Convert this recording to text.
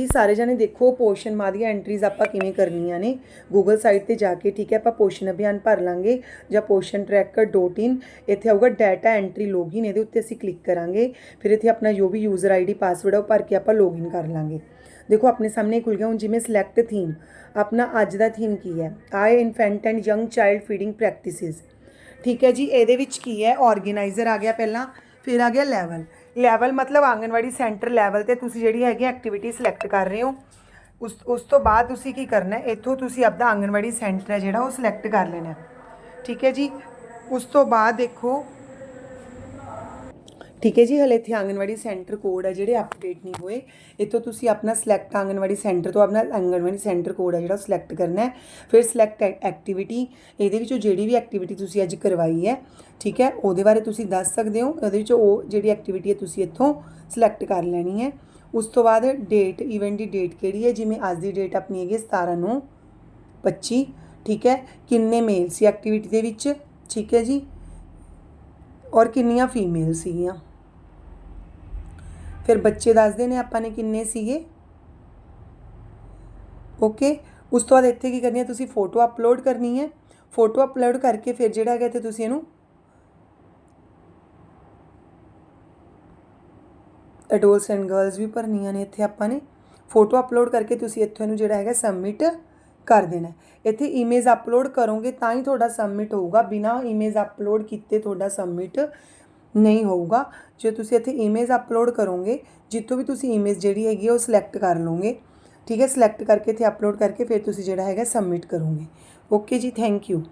ਜੀ ਸਾਰੇ ਜਣੇ ਦੇਖੋ, ਪੋਸ਼ਨ ਮਾ ਦੀਆਂ ਐਂਟਰੀਜ਼ ਆਪਾਂ ਕਿਵੇਂ ਕਰਨੀਆਂ ਨੇ। ਗੂਗਲ ਸਾਈਟ ਤੇ ਜਾ ਕੇ ਠੀਕ ਹੈ, ਆਪਾਂ ਪੋਸ਼ਨ ਅਭਿਆਨ ਭਰ ਲਾਂਗੇ ਜਾਂ ਪੋਸ਼ਨ ਟਰੈਕਰ ਡੋਟ ਇਨ ਇੱਥੇ ਆਊਗਾ ਡਾਟਾ ਐਂਟਰੀ ਲੌਗਇਨ ਇਹਦੇ ਉੱਤੇ ਅਸੀਂ ਕਲਿੱਕ ਕਰਾਂਗੇ। ਫਿਰ ਇੱਥੇ ਆਪਣਾ ਜੋ ਵੀ ਯੂਜ਼ਰ ਆਈਡੀ ਪਾਸਵਰਡ ਹੈ ਉਹ ਭਰ ਕੇ ਆਪਾਂ ਲੌਗਇਨ ਕਰ ਲਾਂਗੇ। ਦੇਖੋ, ਆਪਣੇ ਸਾਹਮਣੇ ਖੁੱਲ ਗਿਆ ਹੁਣ ਜਿਵੇਂ ਸਿਲੈਕਟ ਥੀਮ ਆਪਣਾ ਅੱਜ ਦਾ ਥੀਮ ਕੀ ਹੈ? I infant and young child feeding practices ਠੀਕ ਹੈ ਜੀ, ਇਹਦੇ ਵਿੱਚ ਕੀ ਹੈ? ਆਰਗੇਨਾਈਜ਼ਰ ਆ ਗਿਆ ਪਹਿਲਾਂ, ਫਿਰ ਆ ਗਿਆ ਲੈਵਲ ਲੈਵਲ ਮਤਲਬ ਆਂਗਨਵਾੜੀ ਸੈਂਟਰ ਲੈਵਲ ਤੇ ਤੁਸੀਂ ਜਿਹੜੀ ਹੈਗੀ ਐਕਟੀਵਿਟੀ ਸਿਲੈਕਟ ਕਰ ਰਹੇ ਹੋ, ਉਸ ਉਸ ਤੋਂ ਬਾਅਦ ਤੁਸੀਂ ਕੀ ਕਰਨਾ ਹੈ? ਇੱਥੋਂ ਤੁਸੀਂ ਆਪਦਾ ਆਂਗਨਵਾੜੀ ਸੈਂਟਰ ਹੈ ਜਿਹੜਾ ਉਹ ਸਿਲੈਕਟ ਕਰ ਲੈਣਾ ਠੀਕ ਹੈ ਜੀ? ਉਸ ਤੋਂ ਬਾਅਦ ਦੇਖੋ ਠੀਕ ਹੈ ਜੀ, ਹਲੇ ਇੱਥੇ ਆਂਗਨਵਾੜੀ ਸੈਂਟਰ ਕੋਡ ਹੈ ਜਿਹੜੇ ਅਪਡੇਟ ਨਹੀਂ ਹੋਏ। ਇੱਥੋਂ ਤੁਸੀਂ ਆਪਣਾ ਸਿਲੈਕਟ ਆਂਗਨਵਾੜੀ ਸੈਂਟਰ ਤੋਂ ਆਪਣਾ ਆਂਗਨਵਾੜੀ ਸੈਂਟਰ ਕੋਡ ਹੈ ਜਿਹੜਾ ਸਿਲੈਕਟ ਕਰਨਾ ਹੈ। ਫਿਰ ਸਿਲੈਕਟ ਐਕਟੀਵਿਟੀ ਇਹਦੇ ਵਿੱਚੋਂ ਜਿਹੜੀ ਵੀ ਐਕਟੀਵਿਟੀ ਤੁਸੀਂ ਅੱਜ ਕਰਵਾਈ ਹੈ, ਠੀਕ ਹੈ, ਉਹਦੇ ਬਾਰੇ ਤੁਸੀਂ ਦੱਸ ਸਕਦੇ ਹੋ। ਉਹਦੇ ਵਿੱਚੋਂ ਉਹ ਜਿਹੜੀ ਐਕਟੀਵਿਟੀ ਹੈ ਤੁਸੀਂ ਇੱਥੋਂ ਸਿਲੈਕਟ ਕਰ ਲੈਣੀ ਹੈ। ਉਸ ਤੋਂ ਬਾਅਦ ਡੇਟ ਇਵੈਂਟ ਦੀ ਡੇਟ ਕਿਹੜੀ ਹੈ? ਜਿਵੇਂ ਅੱਜ ਦੀ ਡੇਟ ਆਪਣੀ ਹੈਗੀ ਹੈ 17 ਨੂੰ 25 ਠੀਕ ਹੈ, ਕਿੰਨੇ ਮੇਲ ਸੀ ਐਕਟੀਵਿਟੀ ਦੇ ਵਿੱਚ? ਠੀਕ ਹੈ ਜੀ। ਔਰ ਕਿੰਨੀਆਂ ਫੀਮੇਲ ਸੀਗੀਆਂ? ਫਿਰ ਬੱਚੇ ਦੱਸਦੇ ਨੇ ਆਪਾਂ ਨੇ ਕਿੰਨੇ ਸੀਗੇ। ਓਕੇ ਉਸ ਤੋਂ ਬਾਅਦ ਇੱਥੇ ਕੀ ਕਰਨੀ ਹੈ, ਤੁਸੀਂ ਫੋਟੋ ਅਪਲੋਡ ਕਰਨੀ ਹੈ। ਫੋਟੋ ਅਪਲੋਡ ਕਰਕੇ ਫਿਰ ਜਿਹੜਾ ਹੈਗਾ ਤੇ ਤੁਸੀਂ ਇਹਨੂੰ ਅਡੋਲਸ ਐਂਡ ਗਰਲਸ ਵੀ ਭਰਨੀਆਂ ਨੇ ਇੱਥੇ ਆਪਾਂ ਨੇ। ਫੋਟੋ ਅਪਲੋਡ ਕਰਕੇ ਤੁਸੀਂ ਇੱਥੋਂ ਇਹਨੂੰ ਜਿਹੜਾ ਹੈਗਾ ਸਬਮਿਟ ਕਰ ਦੇਣਾ ਇੱਥੇ ਇਮੇਜ ਅਪਲੋਡ ਕਰੋਗੇ ਤਾਂ ਹੀ ਤੁਹਾਡਾ ਸਬਮਿਟ ਹੋਊਗਾ। ਬਿਨਾ ਇਮੇਜ ਅਪਲੋਡ ਕੀਤੇ ਤੁਹਾਡਾ ਸਬਮਿਟ ਨਹੀਂ ਹੋਊਗਾ ਜੇ ਤੁਸੀਂ ਇੱਥੇ ਇਮੇਜ ਅਪਲੋਡ ਕਰੋਗੇ ਜਿੱਥੋਂ ਵੀ ਤੁਸੀਂ ਇਮੇਜ ਜਿਹੜੀ ਹੈਗੀ ਹੈ ਉਹ ਸਿਲੈਕਟ ਕਰ ਲਓਗੇ ਠੀਕ ਹੈ ਸਿਲੈਕਟ ਕਰਕੇ ਇੱਥੇ ਅਪਲੋਡ ਕਰਕੇ ਫਿਰ ਤੁਸੀਂ ਜਿਹੜਾ ਹੈਗਾ ਸਬਮਿਟ ਕਰੋਗੇ ਓਕੇ ਜੀ ਥੈਂਕ ਯੂ